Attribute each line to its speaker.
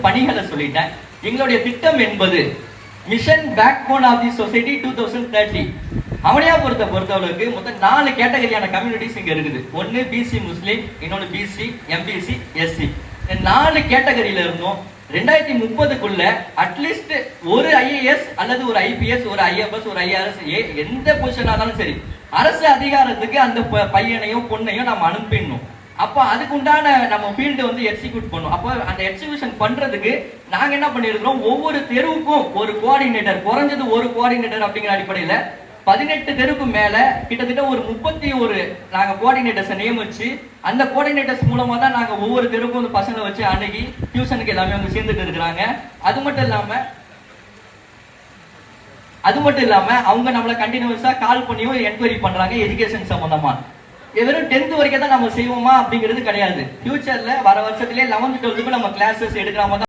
Speaker 1: பணிகளை சொல்லிட்டேன். எங்களுடைய திட்டம் என்பது mission backbone of the society two thousand thirty அவனியாபுரத்தை பொறுத்தளவுக்கு மொத்தம் நாலு கேட்டகரியான கம்யூனிட்டிஸ் இங்கே இருக்குது. ஒன்னு பிசி முஸ்லீம் இன்னொன்னு பிசி எம்பிசி எஸ்சி இந்த நாலு கேட்டகரியில இருந்தும். ரெண்டாயிரத்தி முப்பதுக்குள்ள அட்லீஸ்ட் ஒரு ஐஏஎஸ் அல்லது ஒரு ஐபிஎஸ் ஒரு ஐஎஃப்எஸ் ஒரு ஐஆர்எஸ் எந்த பொசிஷனாக இருந்தாலும் சரி அரசு அதிகாரத்துக்கு அந்த ப- பையனையும் பொண்ணையும் நம்ம அனுப்பிடணும். அப்போ அதுக்கு உண்டான நம்ம ஃபீல்டு வந்து எக்ஸிக்யூட் பண்ணும். அப்போ அந்த எக்ஸிக்யூஷன் பண்ணுறதுக்கு நாங்கள் என்ன பண்ணியிருக்கிறோம்? ஒவ்வொரு தெருவுக்கும் ஒரு கோஆர்டினேட்டர் குறைஞ்சது ஒரு கோஆர்டினேட்டர் அப்படிங்கிற அடிப்படையில் பதினெட்டு தெருவுக்கு மேலே கிட்டத்தட்ட ஒரு முப்பத்தி ஒரு நாங்கள் கோஆர்டினேட்டர்ஸை நியமிச்சு அந்த கோஆர்டினேட்டர்ஸ் மூலமாக தான் நாங்கள் ஒவ்வொரு தெருவுக்கும் வந்து பசங்களை வச்சு அணுகி டியூஷனுக்கு எல்லாமே அவங்க சேர்ந்துட்டு இருக்கிறாங்க. அது மட்டும் இல்லாமல் அது மட்டும் இல்லாமல் அவங்க நம்மளை கண்டினியூஸாக கால் பண்ணியும் என்கொயரி பண்ணுறாங்க எஜுகேஷன் சம்மந்தமாக வெறும் டென்த் வரைக்கும் தான் நம்ம செய்வோமா அப்படிங்கிறது கிடையாது. ஃபியூச்சர்ல வர வருஷத்துலேயே லெவன்த் டுவெல்த்துக்கு நம்ம கிளாஸஸ் எடுக்கிற மாதிரி